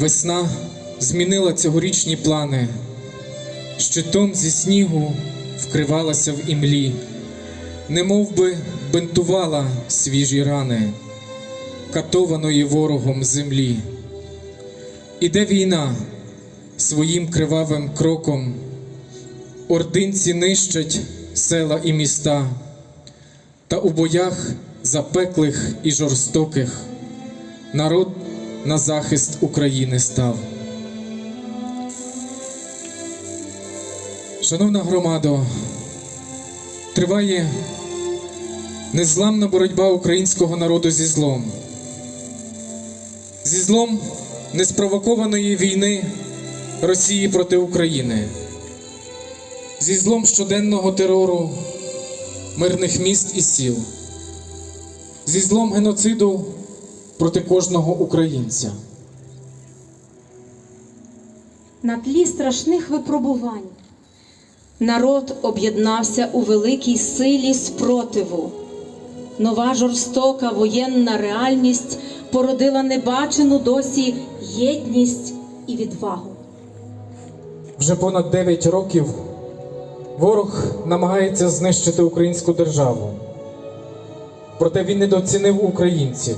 Весна змінила цьогорічні плани, щитом зі снігу вкривалася в імлі, немов би бинтувала свіжі рани, катованої ворогом землі. Іде війна своїм кривавим кроком, ординці нищать села і міста, та у боях запеклих і жорстоких народ на захист України став. Шановна громадо, триває незламна боротьба українського народу зі злом. Зі злом неспровокованої війни Росії проти України, зі злом щоденного терору мирних міст і сіл, зі злом геноциду проти кожного українця. На тлі страшних випробувань народ об'єднався у великій силі спротиву. Нова жорстока воєнна реальність породила небачену досі єдність і відвагу. Вже понад 9 років ворог намагається знищити українську державу. Проте він недооцінив українців,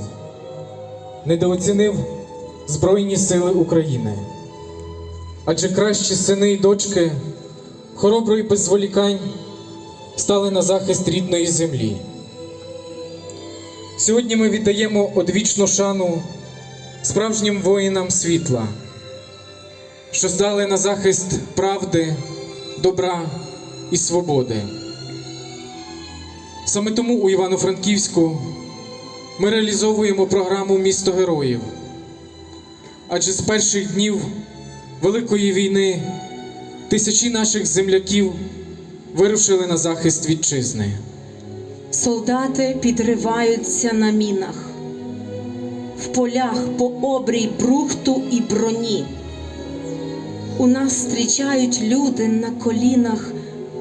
недооцінив Збройні Сили України. Адже кращі сини і дочки хоробро і без зволікань стали на захист рідної землі. Сьогодні ми віддаємо одвічну шану справжнім воїнам світла що стали на захист правди, добра і свободи. Саме тому у Івано-Франківську ми реалізовуємо програму Місто героїв. Адже з перших днів Великої війни тисячі наших земляків вирушили на захист вітчизни. Солдати підриваються на мінах, в полях по обрій брухту і броні. У нас зустрічають люди на колінах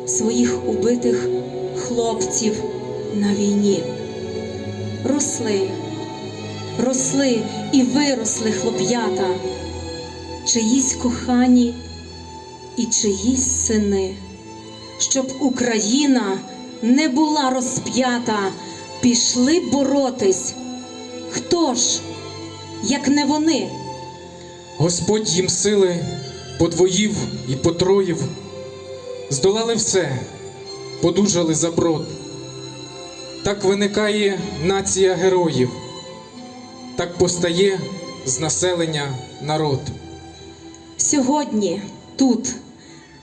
своїх убитих хлопців на війні. Росли, росли і виросли хлоп'ята, чиїсь кохані і чиїсь сини, щоб Україна не була розп'ята, пішли боротись. Хто ж, як не вони? Господь їм сили подвоїв і потроїв, здолали все, подужали за брод. Так виникає нація героїв, так постає з населення народ. Сьогодні тут,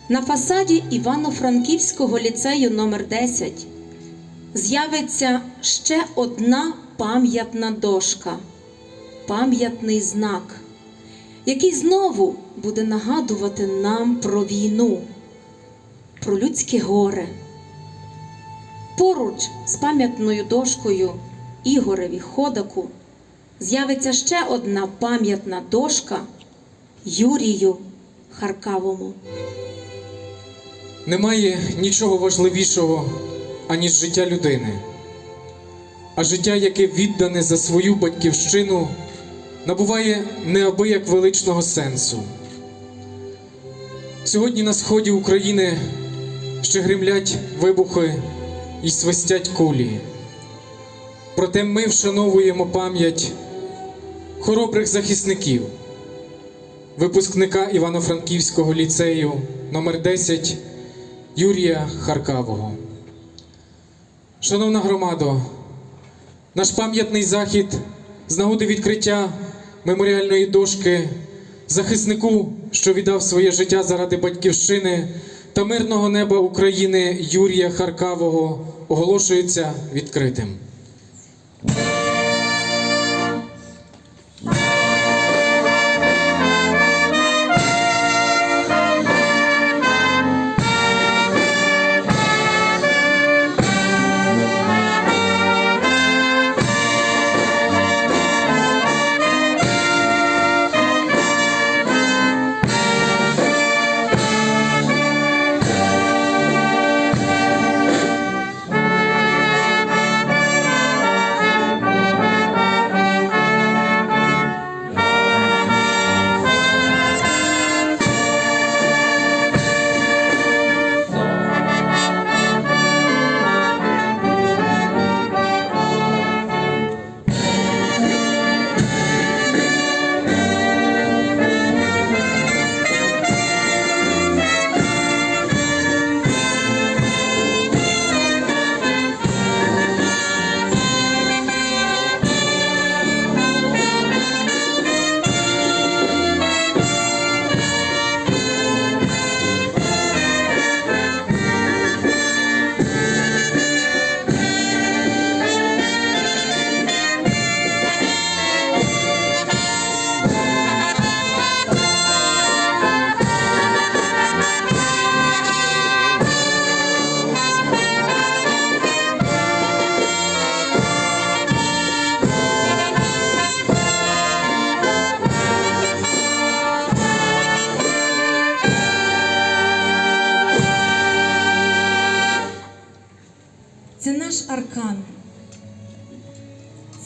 на фасаді Івано-Франківського ліцею номер 10 з'явиться ще одна пам'ятна дошка, пам'ятний знак, який знову буде нагадувати нам про війну, про людське горе. Поруч з пам'ятною дошкою Ігореві Ходаку з'явиться ще одна пам'ятна дошка Юрію Харкавому. Немає нічого важливішого, аніж життя людини. А життя, яке віддане за свою батьківщину, набуває неабияк величного сенсу. Сьогодні на сході України ще гримлять вибухи і свистять кулі. Проте ми вшановуємо пам'ять хоробрих захисників, випускника Івано-Франківського ліцею номер 10 Юрія Харкавого. Шановна громадо, наш пам'ятний захід з нагоди відкриття меморіальної дошки захиснику, що віддав своє життя заради батьківщини та мирного неба України Юрія Харкавого оголошується відкритим.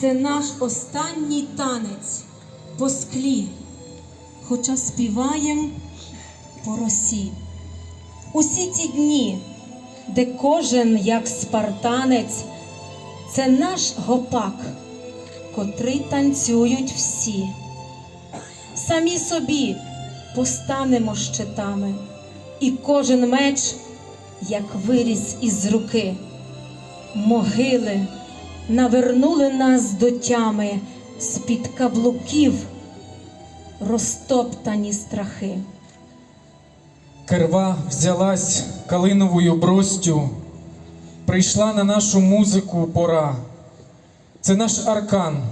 Це наш останній танець по склі, хоча співаєм по росі. Усі ті дні, де кожен, як спартанець, це наш гопак, котрий танцюють всі. Самі собі постанемо щитами, і кожен меч, як виріс із руки. Могили навернули нас до тями з-під каблуків, розтоптані страхи. Керва взялась калиновою бростю, прийшла на нашу музику пора. Це наш аркан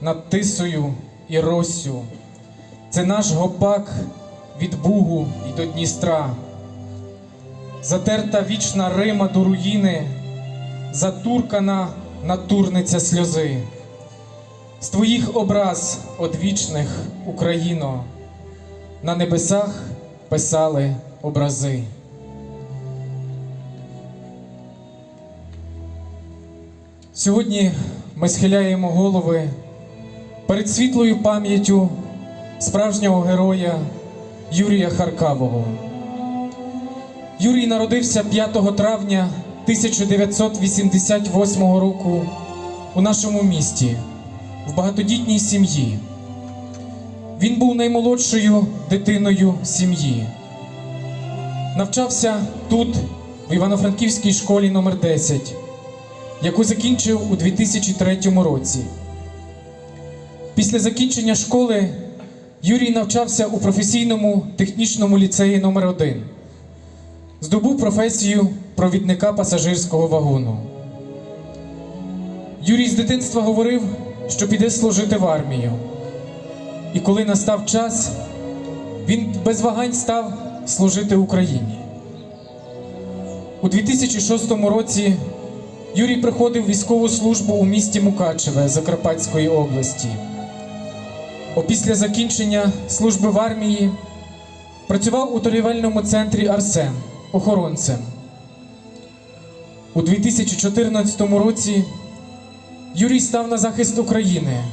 над тисою і россю. Це наш гопак від Бугу й до Дністра. Затерта вічна Рима до руїни, затуркана натурниця сльози. З твоїх образ одвічних, Україно, на небесах писали образи. Сьогодні ми схиляємо голови перед світлою пам'яттю справжнього героя Юрія Харкавого. Юрій народився 5 травня 1988 року у нашому місті в багатодітній сім'ї. Він був наймолодшою дитиною сім'ї. Навчався тут, в Івано-Франківській школі номер 10 яку закінчив у 2003 році. Після закінчення школи Юрій навчався у професійному технічному ліцеї номер 1 Здобув професію провідника пасажирського вагону. Юрій з дитинства говорив, що піде служити в армію. І коли настав час, він без вагань став служити Україні. У 2006 році Юрій приходив військову службу у місті Мукачеве Закарпатської області. Опісля закінчення служби в армії працював у торгівельному центрі Арсен охоронцем. У 2014 році Юрій став на захист України,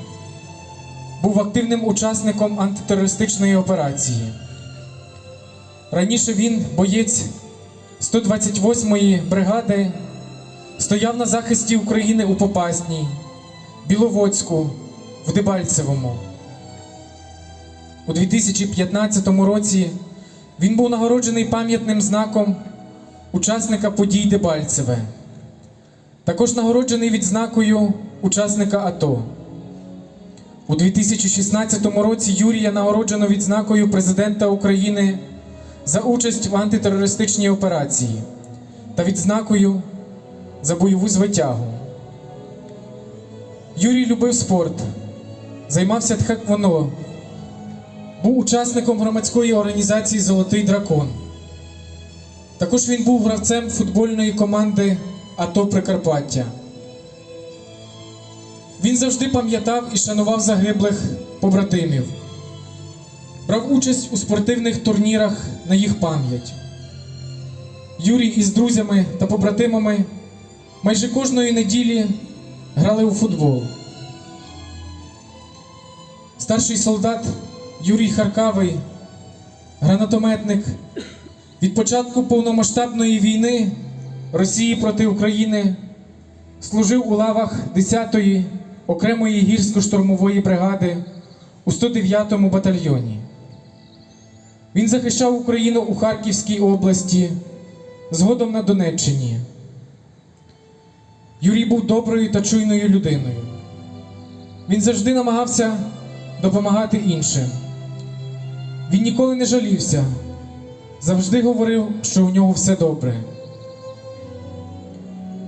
був активним учасником антитерористичної операції. Раніше він, боєць 128-ї бригади, стояв на захисті України у Попасній, Біловодську, в Дебальцевому. У 2015 році він був нагороджений пам'ятним знаком учасника подій Дебальцеве. Також нагороджений відзнакою учасника АТО. У 2016 році Юрія нагороджено відзнакою президента України за участь в антитерористичній операції та відзнакою за бойову звитягу. Юрій любив спорт, займався тхеквоно, був учасником громадської організації Золотий дракон. Також він був гравцем футбольної команди АТО Прикарпаття. Він завжди пам'ятав і шанував загиблих побратимів, брав участь у спортивних турнірах на їх пам'ять. Юрій із друзями та побратимами майже кожної неділі грали у футбол. Старший солдат Юрій Харкавий, гранатометник, від початку повномасштабної війни Росії проти України служив у лавах 10-ї окремої гірсько-штурмової бригади у 109-му батальйоні. Він захищав Україну у Харківській області, згодом на Донеччині. Юрій був доброю та чуйною людиною. Він завжди намагався допомагати іншим. Він ніколи не жалівся, завжди говорив, що у нього все добре.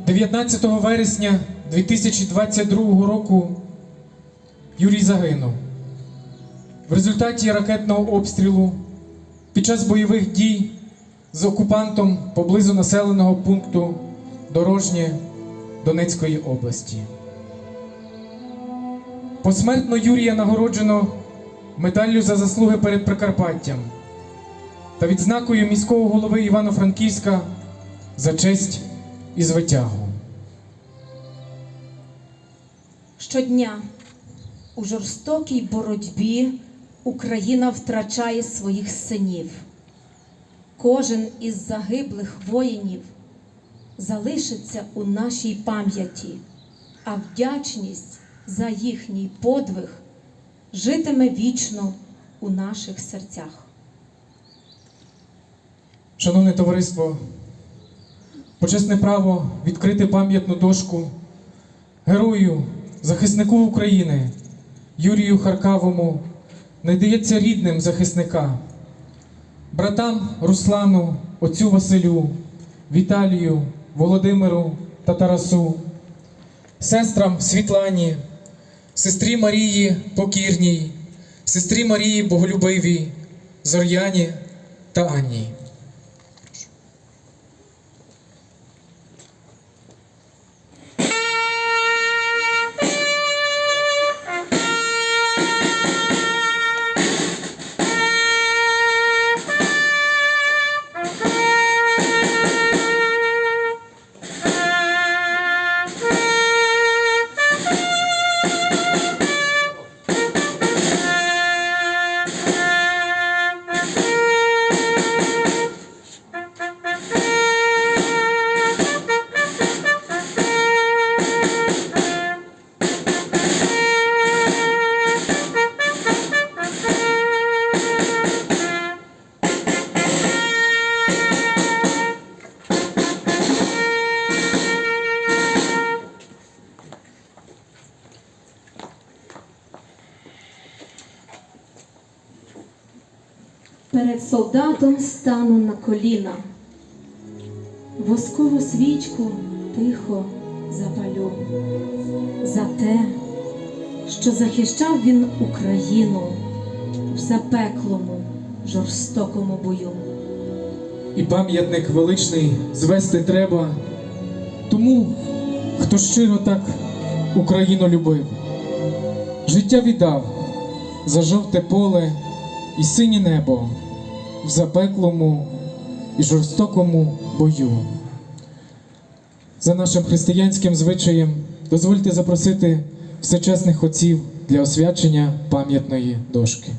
19 вересня 2022 року Юрій загинув. В результаті ракетного обстрілу під час бойових дій з окупантом поблизу населеного пункту Дорожнє Донецької області. Посмертно Юрія нагороджено медаллю за заслуги перед Прикарпаттям та відзнакою міського голови Івано-Франківська за честь і звитягу. Щодня у жорстокій боротьбі Україна втрачає своїх синів. Кожен із загиблих воїнів залишиться у нашій пам'яті, а вдячність за їхній подвиг житиме вічно у наших серцях. Шановне товариство, почесне право відкрити пам'ятну дошку герою, захиснику України Юрію Харкавому надається рідним захисника, братам Руслану, отцю Василю, Віталію, Володимиру та Тарасу, сестрам Світлані, сестрі Марії Покірній, сестрі Марії Боголюбивій, Зор'яні та Анні. Перед солдатом стану на коліна, воскову свічку тихо запалю за те, що захищав він Україну в запеклому жорстокому бою. І пам'ятник величний звести треба тому, хто щиро так Україну любив, життя віддав за жовте поле і синє небо в запеклому і жорстокому бою. За нашим християнським звичаєм дозвольте запросити всечесних отців для освячення пам'ятної дошки.